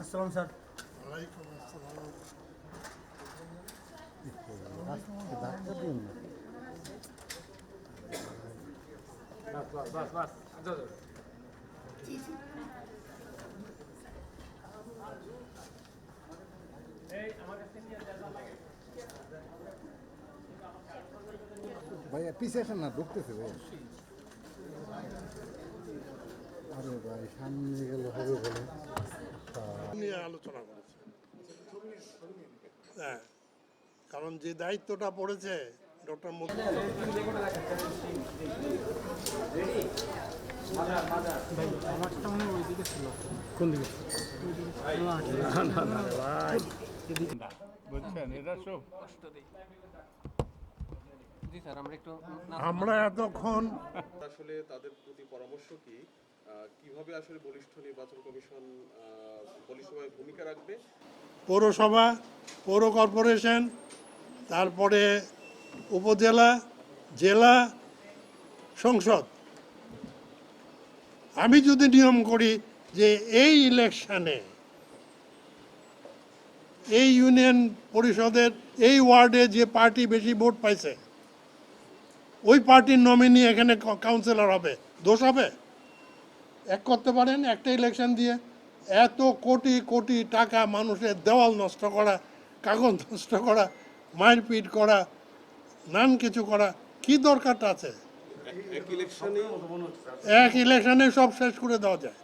আসসালাম স্যার। ভাইয়া পিছিয়ে আসেন না ঢুকতেছে ভাইয়া। আরে ভাই সামনে গেলে হবে বলে। হ্যাঁ। কারণ যে দায়িত্বটা পড়েছে ডক্টর মোদী বুঝছেন এটা সব জি স্যার আমরা এতক্ষণ আসলে তাদের প্রতি পরামর্শ কি? কীভাবে আসলে বলিষ্ঠ নির্বাচন কমিশন বলিষ্ঠভাবে ভূমিকা রাখবে? পৌরসভা, পৌর কর্পোরেশন, তারপরে উপজেলা, জেলা, সংসদ। আমি যদি নিয়ম করি যে এই ইলেকশানে এই ইউনিয়ন পরিষদের, এই ওয়ার্ডে যে পার্টি বেশি ভোট পাইছে, ওই পার্টির নমিনি এখানে কাউন্সিলর হবে। দোষ হবে? এক করতে পারেন একটা ইলেকশন দিয়ে। এত কোটি কোটি টাকা মানুষের দেওয়াল নষ্ট করা কাগজ নষ্ট করা মারপিট করা নান কিছু করা কি দরকারটা আছে? এক ইলেকশনে সব শেষ করে দেওয়া যায়।